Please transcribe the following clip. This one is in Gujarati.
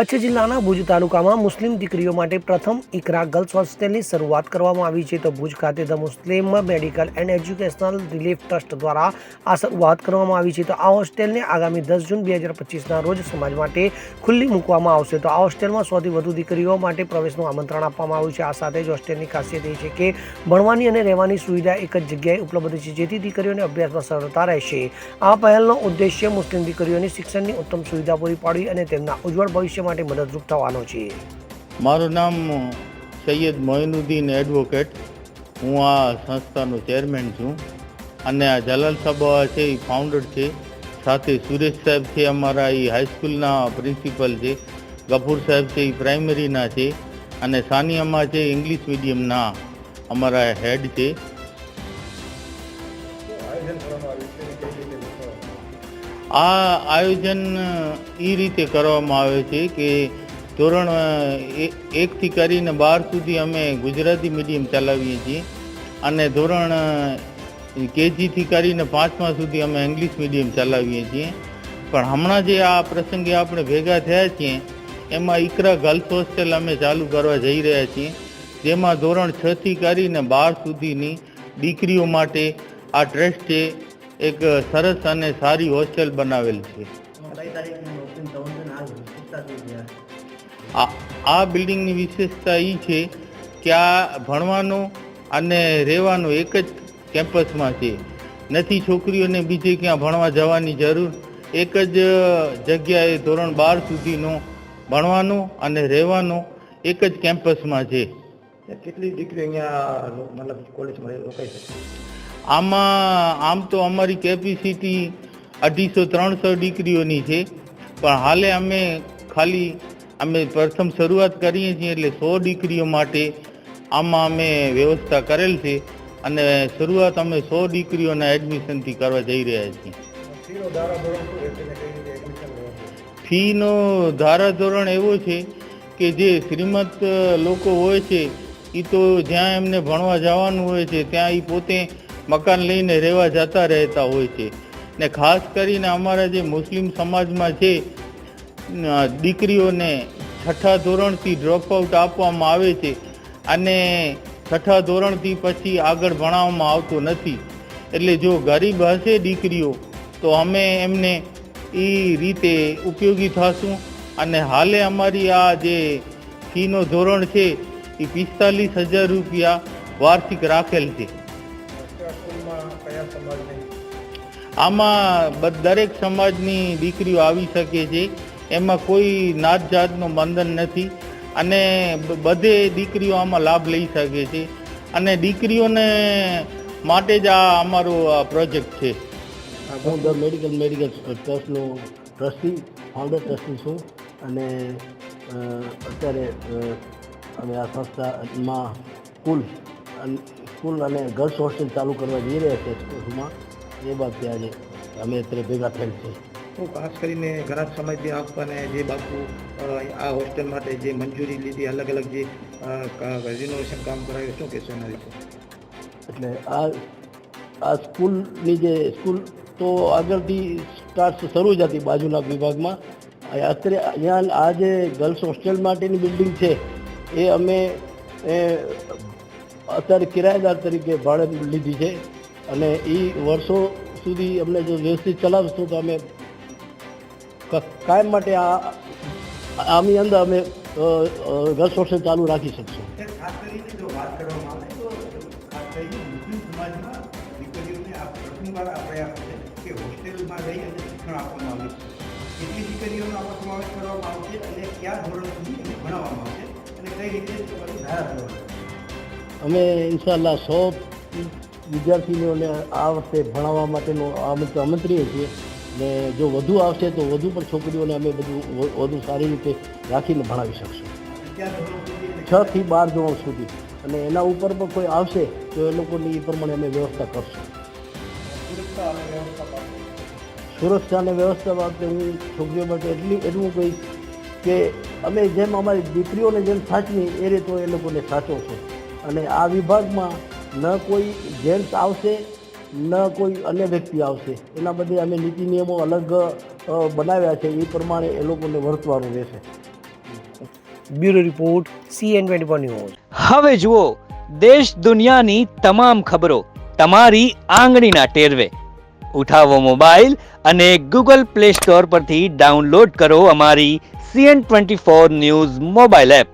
કચ્છ જિલ્લાના ભુજ તાલુકામાં મુસ્લિમ દીકરીઓ માટે પ્રથમ ઇકરા ગર્લ્સ હોસ્ટેલની શરૂઆત કરવામાં આવી છે. તો ભુજ ખાતે the Muslim medical and educational relief trust દ્વારા આ શરૂઆત કરવામાં આવી છે. તો આ હોસ્ટેલને આગામી દસ જૂન બે હજાર પચીસના રોજ સમાજ માટે ખુલ્લી મૂકવામાં આવશે. તો આ હોસ્ટેલમાં સૌથી વધુ દીકરીઓ માટે પ્રવેશનું આમંત્રણ આપવામાં આવ્યું છે. આ સાથે જ હોસ્ટેલની ખાસિયત એ છે કે ભણવાની અને રહેવાની સુવિધા એક જ જગ્યાએ ઉપલબ્ધ છે, જેથી દીકરીઓને અભ્યાસમાં સરળતા રહેશે. આ પહેલનો ઉદ્દેશ્ય મુસ્લિમ દીકરીઓની શિક્ષણની ઉત્તમ સુવિધા પૂરી પાડવી અને તેમના ઉજ્જવળ ભવિષ્ય માટે મદદરૂપ થવાનો છે. મારું નામ સૈયદ મોઇનુદ્દીન એડવોકેટ. હું આ સંસ્થાનો ચેરમેન છું અને આ જલાલ સાહેબ છે, એ ફાઉન્ડર છે. સાથે સુરેશ સાહેબ છે, અમારા એ હાઈસ્કૂલના પ્રિન્સિપલ છે. ગફૂર સાહેબ છે, એ પ્રાઇમરીના છે. અને સાનિયામાં છે ઇંગ્લિશ મીડિયમના અમારા હેડ છે. આ આયોજન એ રીતે કરવામાં આવે છે કે ધોરણ એકથી કરીને બાર સુધી અમે ગુજરાતી મીડિયમ ચલાવીએ છીએ. અને ધોરણ કેજીથી કરીને પાંચમા સુધી અમે ઇંગ્લિશ મીડિયમ ચલાવીએ છીએ. પણ હમણાં જે આ પ્રસંગે આપણે ભેગા થયા છીએ, એમાં ઇકરા ગર્લ્સ હોસ્ટેલ અમે ચાલુ કરવા જઈ રહ્યા છીએ. જેમાં ધોરણ છથી કરીને બાર સુધીની દીકરીઓ માટે આ ટ્રસ્ટે એક સરસ અને સારી હોસ્ટેલ બનાવેલ છે. આ આ બિલ્ડિંગની વિશેષતા એ છે કે આ ભણવાનો અને રહેવાનો એક જ કેમ્પસમાં છે. નથી છોકરીઓને બીજે ક્યાં ભણવા જવાની જરૂર? એક જ જગ્યાએ ધોરણ બાર સુધીનો ભણવાનો અને રહેવાનો એક જ કેમ્પસમાં છે. કેટલી ડિગ્રી અહીંયા મતલબ કોલેજમાં રોકાઈ શકે? આમાં આમ તો અમારી કેપેસિટી અઢીસો ત્રણસો દીકરીઓની છે. પણ હાલે અમે ખાલી અમે પ્રથમ શરૂઆત કરીએ છીએ એટલે સો દીકરીઓ માટે આમાં અમે વ્યવસ્થા કરેલ છે અને શરૂઆત અમે સો દીકરીઓના એડમિશનથી કરવા જઈ રહ્યા છીએ. ફીનો ધારાધોરણ એવો છે કે જે શ્રીમંત લોકો હોય છે એ તો જ્યાં એમને ભણવા જવાનું હોય છે ત્યાં એ પોતે મકાન લઈને રહેવા જતા રહેતા હોય છે. ને ખાસ કરીને અમારા જે મુસ્લિમ સમાજમાં છે દીકરીઓને છઠ્ઠા ધોરણથી ડ્રોપઆઉટ આપવામાં આવે છે અને છઠ્ઠા ધોરણથી પછી આગળ ભણાવવામાં આવતું નથી. એટલે જો ગરીબ હશે દીકરીઓ, તો અમે એમને એ રીતે ઉપયોગી થશું. અને હાલે અમારી આ જે ફીનો ધોરણ છે, એ પિસ્તાલીસ હજાર રૂપિયા વાર્ષિક રાખેલ છે. કયા સમાજને? આમાં બ- દરેક સમાજની દીકરીઓ આવી શકે છે. એમાં કોઈ નાત જાતનું બંધન નથી. અને બધે દીકરીઓ આમાં લાભ લઈ શકે છે. અને દીકરીઓને માટે જ આ અમારો આ પ્રોજેક્ટ છે. હું ધ મેડિકલ મેડિકલ ટ્રસ્ટનો ટ્રસ્ટી ફાઉન્ડર ટ્રસ્ટી છું. અને અત્યારે અમે આ સંસ્થામાં કુલ અન- સ્કૂલ અને ગર્લ્સ હોસ્ટેલ ચાલુ કરવા જઈ રહ્યા છે સ્કૂલમાં. એ બાબતે આજે અમે અત્યારે ભેગા થયેલ છે. હું ખાસ કરીને ઘણા સમયથી આપવાને જે બાપુ આ હોસ્ટેલ માટે જે મંજૂરી લીધી અલગ અલગ જે રિનોવેશન કામ કરાવ્યું શું કહેશો એના વિશે? એટલે આ આ સ્કૂલની જે સ્કૂલ તો આગળથી સ્ટાર્ટ શરૂ જ હતી બાજુના વિભાગમાં. અત્યારે અહીંયા આ જે ગર્લ્સ હોસ્ટેલ માટેની બિલ્ડિંગ છે એ અમે એ અત્યારે કિરાયેદાર તરીકે ભાડે લીધી છે અને એ વર્ષો સુધી અમને જો વ્યવસ્થિત ચલાવશું તો અમે કાયમ માટે આ, આની અંદર અમે ગત વર્ષે ચાલુ રાખી શકશું. કેટલી દીકરીઓનો આવશે અને કઈ રીતે અમે ઇન્શાલ્લાહ સો વિદ્યાર્થીઓને આ વખતે ભણાવવા માટેનું આમંત્ર આમંત્રીએ છીએ. ને જો વધુ આવશે તો વધુ પણ છોકરીઓને અમે બધું વધુ સારી રીતે રાખીને ભણાવી શકશું. છ થી બાર ધોરણ સુધી. અને એના ઉપર પણ કોઈ આવશે તો એ લોકોની એ પ્રમાણે અમે વ્યવસ્થા કરશું. સુરક્ષા અને વ્યવસ્થા બાબતે હું છોકરીઓ માટે એટલી એટલું કહીશ કે અમે જેમ અમારી દીકરીઓને જેમ સાચવી એ રીતે એ લોકોને સાચવશું. અને આ વિભાગમાં ન કોઈ જેન્ટ્સ આવશે ન કોઈ અન્ય વ્યક્તિ આવશે. એના બદલે અમે નીતિ નિયમો અલગ બનાવ્યા છે. એ પ્રમાણે એ લોકોને વર્તવાનું રહેશે. Bureau report CN twenty news. હવે જુઓ દેશ દુનિયાની તમામ ખબરો તમારી આંગળીના ટેરવે. ઉઠાવો મોબાઈલ અને ગૂગલ પ્લે સ્ટોર પરથી ડાઉનલોડ કરો અમારી CN twenty four news mobile app.